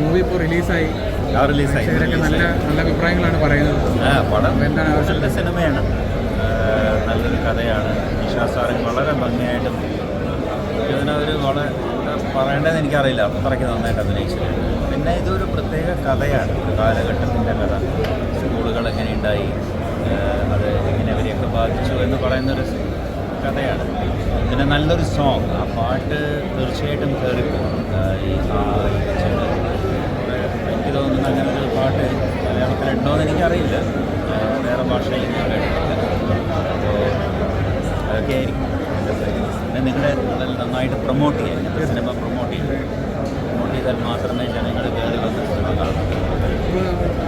Movie ഇപ്പോൾ റിലീസായി റിലീസായി നല്ല നല്ല അഭിപ്രായങ്ങളാണ് പറയുന്നത്. പടം എന്താണ് നല്ല സിനിമയാണ്. നല്ലൊരു കഥയാണ്. നിശാസാരൻ വളരെ ഭംഗിയായിട്ടും ഇതിനൊരു വളരെ പറയേണ്ടതെന്ന് എനിക്കറിയില്ല. അത്രയ്ക്ക് നന്നായിട്ട് അഭിനയിച്ചിട്ടുണ്ട് പിന്നെ ഇതൊരു പ്രത്യേക കഥയാണ്. ഒരു കാലഘട്ടത്തിന്റെ കഥ. സ്കൂളുകൾ എങ്ങനെ ഉണ്ടായി? അത് അവരെയൊക്കെ ബാധിച്ചു എന്ന് പറയുന്നൊരു കഥയാണ്. പിന്നെ നല്ലൊരു സോങ് ആ പാട്ട് തീർച്ചയായിട്ടും കയറിപ്പോകും. എനിക്ക് തോന്നുന്നു അങ്ങനെ ഒരു പാട്ട് മലയാളത്തിലുണ്ടോ എന്ന് എനിക്കറിയില്ല. വേറെ ഭാഷയിൽ ഞാൻ കേട്ടിട്ടില്ല. അതൊക്കെ ആയിരിക്കും. പിന്നെ നിങ്ങളുടെ നല്ല നന്നായിട്ട് പ്രൊമോട്ട് ചെയ്യാം സിനിമ പ്രൊമോട്ട് ചെയ്യാം പ്രൊമോട്ട് ചെയ്താൽ മാത്രമേ ജനങ്ങൾ കയറി വന്ന സിനിമ കാണൂ.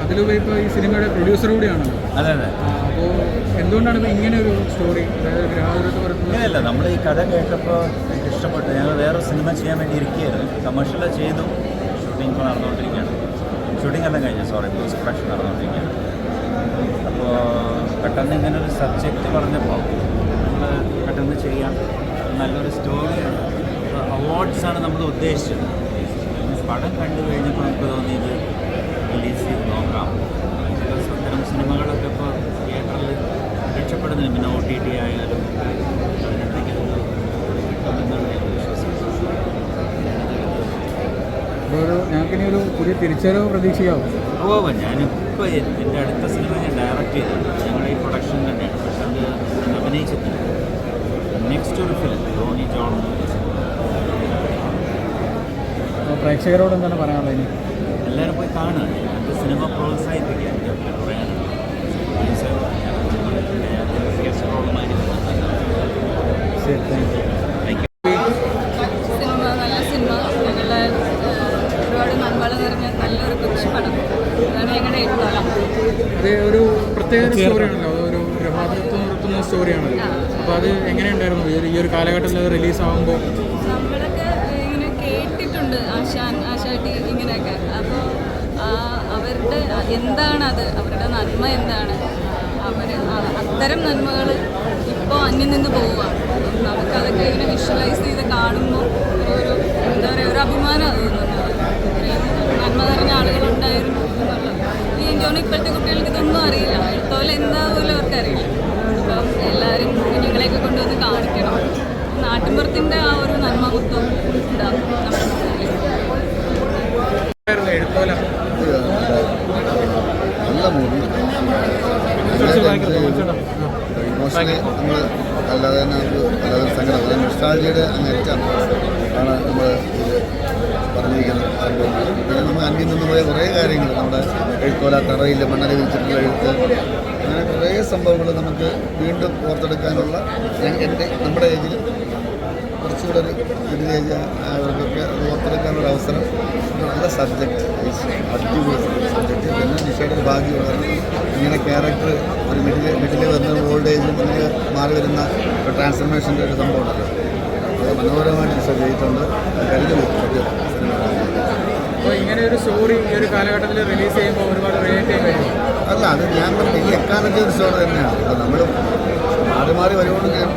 അതിലുപരി ഇപ്പോൾ ഈ സിനിമയുടെ പ്രൊഡ്യൂസർ കൂടിയാണല്ലോ. അതെ അതെ. അപ്പോൾ എന്തുകൊണ്ടാണ് ഇങ്ങനെ ഒരു സ്റ്റോറി ഇങ്ങനെയല്ല നമ്മൾ ഈ കഥ കേട്ടപ്പോൾ എനിക്ക് ഇഷ്ടപ്പെട്ടു. ഞങ്ങൾ വേറെ സിനിമ ചെയ്യാൻ വേണ്ടി ഇരിക്കുകയായിരുന്നു. കമേഴ്ഷ്യൽ ചെയ്തു. ഷൂട്ടിംഗ് ഇപ്പോൾ നടന്നുകൊണ്ടിരിക്കുകയാണ്. ഷൂട്ടിംഗ് എല്ലാം കഴിഞ്ഞു. സോറി പോസ്റ്റ് പ്രൊഡക്ഷൻ നടന്നുകൊണ്ടിരിക്കുകയാണ്. അപ്പോൾ പെട്ടെന്ന് ഇങ്ങനെ ഒരു സബ്ജക്റ്റ് പറഞ്ഞപ്പോൾ നമ്മൾ പെട്ടെന്ന് ചെയ്യാം. നല്ലൊരു സ്റ്റോറിയാണ് അവാർഡ്സാണ് നമ്മൾ ഉദ്ദേശിച്ചത്. പടം കണ്ടു കഴിഞ്ഞപ്പോൾ നമുക്ക് തോന്നിയത് റിലീസ് ചെയ്ത് നോക്കാം. അത്തരം സിനിമകളൊക്കെ ഇപ്പോൾ രക്ഷപ്പെടുന്നില്ല പിന്നെ ഒ ടി ടി ആയാലും അതിനെന്തെങ്കിലും ഒരു കിട്ടുമെന്നാണ് ഞാൻ വിശ്വസിക്കുന്നത്. ഒരു ഞങ്ങൾക്കിനി ഒരു പുതിയ തിരിച്ചറിവ് പ്രതീക്ഷിക്കാവും? ഓ ഞാനിപ്പോൾ എന്റെ അടുത്ത സിനിമ ഞാൻ ഡയറക്റ്റ് ചെയ്തിട്ടുണ്ട് ഞങ്ങളുടെ ഈ പ്രൊഡക്ഷൻ തന്നെയാണ്. പക്ഷെ അത് അഭിനയിച്ചിട്ടില്ല. നെക്സ്റ്റ് ഒരു ഫിലിം ധോണി ജോൺ പ്രേക്ഷകരോട് എന്താണ് പറയാനുള്ളത് ഇനി? എല്ലാവരും പോയി കാണുക. സിനിമ പ്രോത്സാഹിപ്പിക്കുക എന്റെ അങ്ങനെ പറയാനുള്ളത് Producer, ഞാൻ ഗസ്റ്റ് റോളുമായിട്ട് ശരി thank you thank you cinema നല്ല സിനിമ ഞങ്ങളുടെ ഏഹ്, ഒരുപാട് നന്മകൾ നിറഞ്ഞ നല്ലൊരു കൊച്ചു പടം അതാണ് ഞങ്ങളുടെ എഴുത്തോളം അത് ഒരു പ്രത്യേക സ്റ്റോറിയാണല്ലോ അതൊരു ഗൃഹാതൃത്വം നിർത്തുന്ന സ്റ്റോറിയാണല്ലോ അപ്പോൾ അത് എങ്ങനെയുണ്ടായിരുന്നു? ഈ ഒരു- കാലഘട്ടത്തിൽ അത് റിലീസ് ആകുമ്പോൾ നമ്മളൊക്കെ ഇങ്ങനെ കേട്ടിട്ടുണ്ട് ആശാൻ ആശാട്ടി ഇങ്ങനെയൊക്കെ. അപ്പോൾ അവരുടെ എന്താണ് അത് അവരുടെ നന്മ എന്താണ്? അവർ അത്തരം നന്മകൾ ഇപ്പോൾ അന്യം നിന്ന് പോവുകയാണ് നമുക്കതൊക്കെ ഇങ്ങനെ വിഷ്വലൈസ് ചെയ്ത് കാണുമ്പോൾ ഒരു എന്താ പറയുക ഒരു അഭിമാനം തോന്നുന്നത്. ഇത്രയും നന്മ നിറഞ്ഞ ആളുകളുണ്ടായിരുന്നു ഈ എനിക്ക് ഇപ്പോഴത്തെ കുട്ടികൾക്ക് ഇതൊന്നും അറിയില്ല. എടുത്തോലെ എന്താ പോലും അവർക്കറിയില്ല. അപ്പം എല്ലാവരും കുഞ്ഞുങ്ങളെയൊക്കെ കൊണ്ടുവന്ന് കാണിക്കണം. നാട്ടിൻപുറത്തിന്റെ ആ ഒരു നന്മ മൊത്തം ഉണ്ടാവും നമ്മുടെ നല്ല മൂവി. ഇമോഷണലി നമ്മൾ അല്ലാതെ തന്നെ നമുക്ക് അല്ലാതെ സങ്കടം അതായത് നിഷ്ഠാജിയുടെ അങ്ങേറ്റം ആണ് നമ്മൾ ഇത് പറഞ്ഞിരിക്കുന്ന നമ്മൾ അന്യം നിന്ന് പോയ കുറേ കാര്യങ്ങൾ നമ്മുടെ എഴുത്തോല തറയിൽ മണ്ണല വിരിച്ചിട്ടുള്ള എഴുത്ത് അങ്ങനെ കുറേ സംഭവങ്ങൾ നമുക്ക് വീണ്ടും ഓർത്തെടുക്കാനുള്ള എന്റെ നമ്മുടെ ഏജിൽ കുറച്ചുകൂടെ ഒരു മിഡിൽ ഏജ് ആയവർക്കൊക്കെ അത് ഓർത്തെടുക്കാനുള്ള അവസരം. നല്ല സബ്ജക്റ്റ് അടിപൊളി സബ്ജക്റ്റ് പിന്നെ നിഷയുടെ ഒരു ഭാഗ്യമാണ് ഇങ്ങനെ ക്യാരക്ടർ ഒരു മിഡിൽ മിഡിൽ വരുന്ന ഓൾഡ് ഏജും അങ്ങനെ മാറി വരുന്ന ഒരു ട്രാൻസ്ഫർമേഷന്റെ ഒരു സംഭവം മനോഹരമായിട്ട് ചെയ്തിട്ടുണ്ട് കരുതി അപ്പോൾ ഇങ്ങനെ ഒരു സ്റ്റോറി ഈ ഒരു കാലഘട്ടത്തിൽ റിലീസ് ചെയ്യുമ്പോൾ ഒരുപാട് റിലേറ്റ് ചെയ്യാൻ അല്ല അത് ഞാൻ ഈ എക്കാലത്തെ ഒരു സ്റ്റോറി തന്നെയാണ്. അപ്പോൾ നമ്മൾ മാറി മാറി വരുവാണെങ്കിലും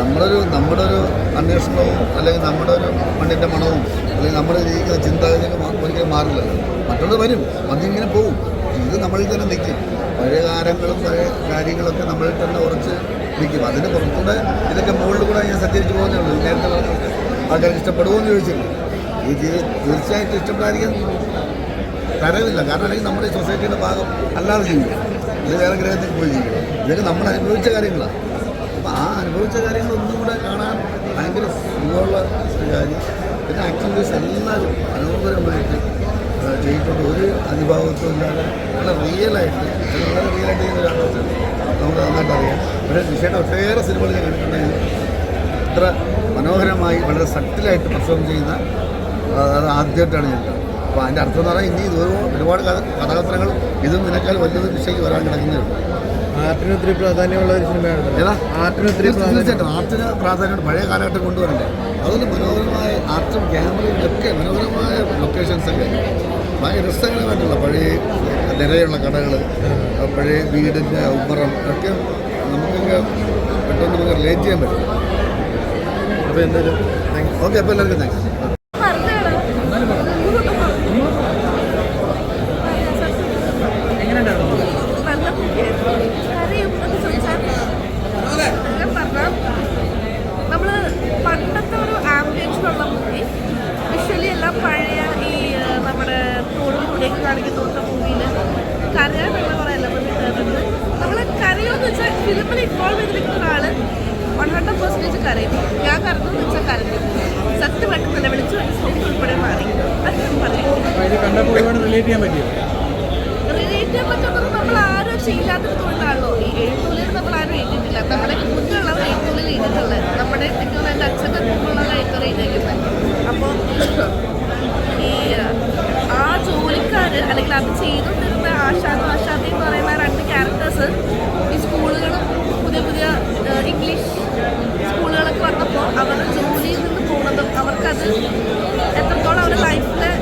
നമ്മളൊരു നമ്മുടെ ഒരു അന്വേഷണവും അല്ലെങ്കിൽ നമ്മുടെ ഒരു മണ്ണിന്റെ മണവും അല്ലെങ്കിൽ നമ്മൾ ജീവിക്കുന്ന ചിന്താഗതിയൊക്കെ ഒരിക്കലും മാറില്ലല്ലോ. മറ്റുള്ളത് വരും. വന്നിങ്ങനെ പോകും ഇത് നമ്മളിൽ തന്നെ നിൽക്കും. പഴയ കാലങ്ങളും പഴയ കാര്യങ്ങളൊക്കെ നമ്മളിൽ തന്നെ ഉറച്ച് നിൽക്കും അതിന് പുറത്തുകൂടെ ഇതൊക്കെ മുകളിൽ കൂടെ ഞാൻ സഞ്ചരിച്ചു പോകുന്നേ ഉള്ളൂ. നേരത്തെ ആൾക്കാർക്ക് ഇഷ്ടപ്പെടുമോ എന്ന് ചോദിച്ചില്ല. ഈ തീർച്ചയായിട്ടും ഇഷ്ടപ്പെടാതിരിക്കാൻ തരവില്ല കാരണം അല്ലെങ്കിൽ നമ്മുടെ സൊസൈറ്റിയുടെ ഭാഗം അല്ലാതെ ജീവിക്കും. ഇത് വേറെ ഗ്രഹത്തിൽ പോയി ജീവിക്കും. ഇതൊക്കെ നമ്മൾ അനുഭവിച്ച കാര്യങ്ങളാണ്. അപ്പോൾ ആ അനുഭവിച്ച കാര്യങ്ങൾ ഒന്നും കൂടെ കാണാൻ ഭയങ്കര സുഖമുള്ള കാര്യം. പിന്നെ ആക്ടിവിറ്റീസ് എല്ലാവരും മനോഹരമായിട്ട് ചെയ്തിട്ടുണ്ട്. ഒരു അനുഭാവത്തും ഇല്ലാതെ വളരെ റിയലായിട്ട് വളരെ റിയലായിട്ട് ചെയ്യുന്ന ഒരാളാണ് നമുക്ക് നന്നായിട്ട് അറിയാം. പക്ഷേ നിഷയുടെ ഒട്ടേറെ സിനിമകൾ ഞാൻ കണ്ടിട്ടുണ്ടെങ്കിൽ ഇത്ര മനോഹരമായി വളരെ സട്ടിലായിട്ട് പെർഫോം ചെയ്യുന്ന അത് ആദ്യമായിട്ടാണ് ഞാൻ. അപ്പോൾ അതിന്റെ അർത്ഥം എന്ന് പറഞ്ഞാൽ ഇനി ഇത് ഒരുപാട് കഥ കഥാപാത്രങ്ങൾ ഇതും നിനക്കാൽ വലിയൊരു ദിശയ്ക്ക് വരാൻ കിടക്കുന്നേ ഉള്ളൂ. ആർട്ടിന് ഒത്തിരി പ്രാധാന്യമുള്ള ഒരു സിനിമയാണ് ആർട്ടിന് ഒത്തിരി തീർച്ചയായിട്ടും. ആർട്ടിന് പ്രാധാന്യം പഴയ കാലഘട്ടം കൊണ്ടുവരണ്ടേ? അതുകൊണ്ട് മനോഹരമായ ആർട്ടും ക്യാമറയും ഒക്കെ മനോഹരമായ ലൊക്കേഷൻസൊക്കെ ഭയങ്കര രസകരമായിട്ടുള്ള പഴയ നിരയുള്ള കടകൾ പഴയ വീടിന്റെ ഉമ്മറം ഒക്കെ നമുക്കൊക്കെ പെട്ടെന്ന് റിലേറ്റ് ചെയ്യാൻ പറ്റും. അപ്പോൾ എന്തായാലും ഓക്കെ അപ്പോൾ എല്ലാവർക്കും താങ്ക്സ് എങ്ങനെയുണ്ടായിരുന്നു നല്ല കുട്ടിയായിരുന്നു കരയും എന്ന് ചോദിച്ചാൽ ഞാൻ പറഞ്ഞാൽ നമ്മൾ പണ്ടത്തെ ഒരു ആംബിയൻസിലുള്ള മൂവി വിഷ്വലി എല്ലാം പഴയ ഈ ആ, നമ്മുടെ തോടും കൂടിയൊക്കെ കാണിക്കുന്ന പോലത്തെ മൂവിയിൽ കരയാനുള്ള കുറേ എലമെന്റ് കയറുന്നുണ്ട് നമ്മൾ കരയോന്ന് വെച്ചാൽ ചെയ്തിരിക്കുന്ന ഒരാൾ വൺ ഹൺഡ്രഡ് പെർസെന്റേജ് കരയും. ഞാൻ കറന്നു വെച്ചാൽ കരഞ്ഞു. സത്യമായിട്ട് നിലവിളിച്ചു സോപ്പ് ഉൾപ്പെടെ മാറി. അത് ഞാൻ പറയും റിലേറ്റ് ചെയ്യാൻ പറ്റുന്നത് നമ്മൾ ആരും ചെയ്യാത്തൊരു തൊഴിലാണല്ലോ ഈ എഴുത്തുള്ളിൽ നമ്മൾ ആരും എഴുതിയിട്ടില്ല നമ്മുടെ കുഞ്ഞുള്ളത് എഴുത്തുള്ളിൽ എഴുതിയിട്ടുള്ളത് നമ്മുടെ എനിക്ക് എന്റെ അച്ഛന്റെ മുമ്പുള്ളത് എഴുത്തുള്ള എഴുതിയിരിക്കുന്നത് അപ്പോൾ ഈ ആ ജോലിക്കാർ അല്ലെങ്കിൽ അത് ചെയ്തുകൊണ്ടിരുന്ന ആശാനും ആശാദി എന്ന് പറയുന്ന രണ്ട് ക്യാരക്ടേഴ്സ് ഈ സ്കൂളുകളും പുതിയ പുതിയ ഏഹ്, ഇംഗ്ലീഷ് സ്കൂളുകളൊക്കെ വന്നപ്പോൾ അവരുടെ ജോലിയിൽ നിന്ന് പോകുന്നതും അവർക്കത് എത്രത്തോളം അവരുടെ ലൈഫിനെ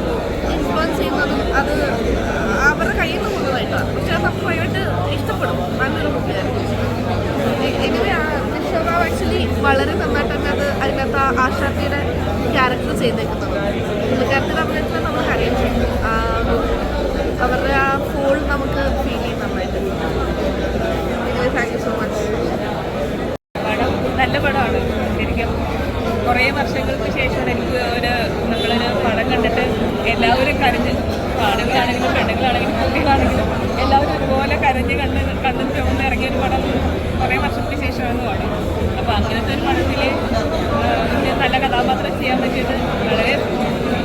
ഇൻഫ്ലുവൻസ് ചെയ്യുന്നതും അത് അവരുടെ കയ്യിൽ നിന്ന് പോകുന്നതായിട്ടാണ് പക്ഷെ അത് നമുക്ക് ഭയങ്കരമായിട്ട് ഇഷ്ടപ്പെടും നല്ലൊരു കുട്ടിയായിരുന്നു എങ്ങനെയാണ് വിശ്വറാവ് ആക്ച്വലി വളരെ നന്നായിട്ട് തന്നെ അത് അതിനകത്ത് ആശാത്തിയുടെ ക്യാരക്ടർ ചെയ്തേക്കുന്നത്. പുള്ളിക്കാരത്തിന്റെ അഭിനയത്തിൽ നമ്മൾ അറിയാം. അവരുടെ ആ ഫോൾ നമുക്ക് ഫീൽ ചെയ്യും നന്നായിട്ട് താങ്ക് യു സോ മച്ച് പടം നല്ല പടമാണ് ശരിക്കും കുറേ വർഷങ്ങൾക്ക് ശേഷം എനിക്ക് ഒരു നമ്മളൊരു പടം കണ്ടിട്ട് എല്ലാവരും കരഞ്ഞ് ആണുങ്ങളാണെങ്കിലും പെണ്ണുങ്ങളാണെങ്കിലും കുട്ടികളാണെങ്കിലും എല്ലാവരും ഒരുപോലെ കരഞ്ഞ് കണ്ണ് കണ്ണും ചുവന്ന് ഇറങ്ങിയ ഒരു പടം കുറേ വർഷത്തിന് ശേഷമാണ് പടം അപ്പോൾ അങ്ങനത്തെ ഒരു പടത്തിൽ നല്ല കഥാപാത്രം ചെയ്യാൻ പറ്റിയത് വളരെ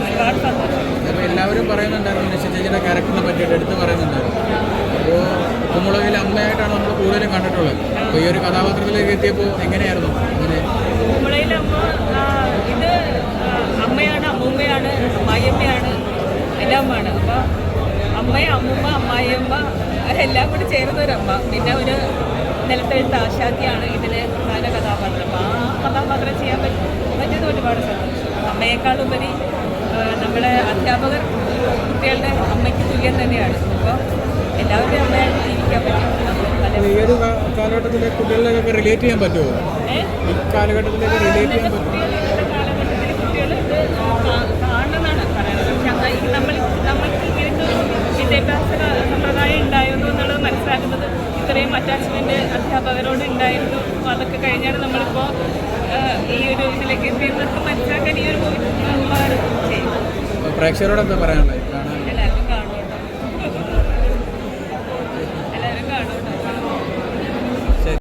ഒരുപാട് സന്തോഷം. എല്ലാവരും പറയുന്നുണ്ടായിരുന്നു നിശ ചേച്ചിയുടെ ക്യാരക്ടറിനെ പറ്റിയിട്ട് എടുത്ത് പറയുന്നുണ്ടായിരുന്നു. അപ്പോൾ കുമ്പളവിലെ അമ്മയായിട്ടാണ് നമ്മൾ കൂടുതലും കണ്ടിട്ടുള്ളത്. അപ്പോൾ ഈ ഒരു കഥാപാത്രത്തിലേക്ക് എത്തിയപ്പോൾ എങ്ങനെയായിരുന്നു അങ്ങനെ കുമ്പളയിൽ അമ്മ ഇത് അമ്മയാണ് അമ്മൂമ്മയാണ് അമ്മായിയമ്മയാണ് എല്ലാമാണ് അപ്പോൾ അമ്മയും അമ്മൂമ്മ അമ്മായിയമ്മ എല്ലാം കൂടി ചേർന്ന ഒരു അമ്മ. പിന്നെ ഒരു നിലത്തെഴുത്ത ആശാത്തിയാണ് ഇതിലെ പ്രധാന കഥാപാത്രം അപ്പോൾ ആ കഥാപാത്രം ചെയ്യാൻ പറ്റും പറ്റിയത് ഒരുപാട് സന്തോഷം അമ്മയെക്കാളുപരി നമ്മുടെ അധ്യാപകർ കുട്ടികളുടെ അമ്മയ്ക്ക് തുല്യം തന്നെയാണ്. അപ്പോൾ എല്ലാവരുടെയും അമ്മയായിട്ട് ജീവിക്കാൻ പറ്റും. ഈ ഒരു കാലഘട്ടത്തിലെ കുട്ടികളിലേക്കൊക്കെ റിലേറ്റ് ചെയ്യാൻ പറ്റുമോ ഈ കാലഘട്ടത്തിലേക്ക് റിലേറ്റ് ചെയ്യാൻ പറ്റുമോ കാലഘട്ടത്തിലെ കുട്ടികൾ കാണണമെന്നാണ് പറയുന്നത്. പക്ഷെ നമ്മൾ നമ്മൾക്ക് ഇങ്ങനത്തെ ഒരു വിദ്യാഭ്യാസ സമ്പ്രദായം ഉണ്ടായിരുന്നു എന്നുള്ളത് മനസ്സിലാക്കുന്നത് ഇത്രയും അറ്റാച്ച്മെന്റ് അധ്യാപകരോട് ഉണ്ടായിരുന്നു. അപ്പോൾ അതൊക്കെ കഴിഞ്ഞാണ് നമ്മളിപ്പോൾ ഈ ഒരു ഇതിലേക്ക് എത്തിയതൊക്കെ മനസ്സിലാക്കാൻ ഈ ഒരു മൂവി പ്രേക്ഷകരോട് എന്താ പറയാനുള്ളത്?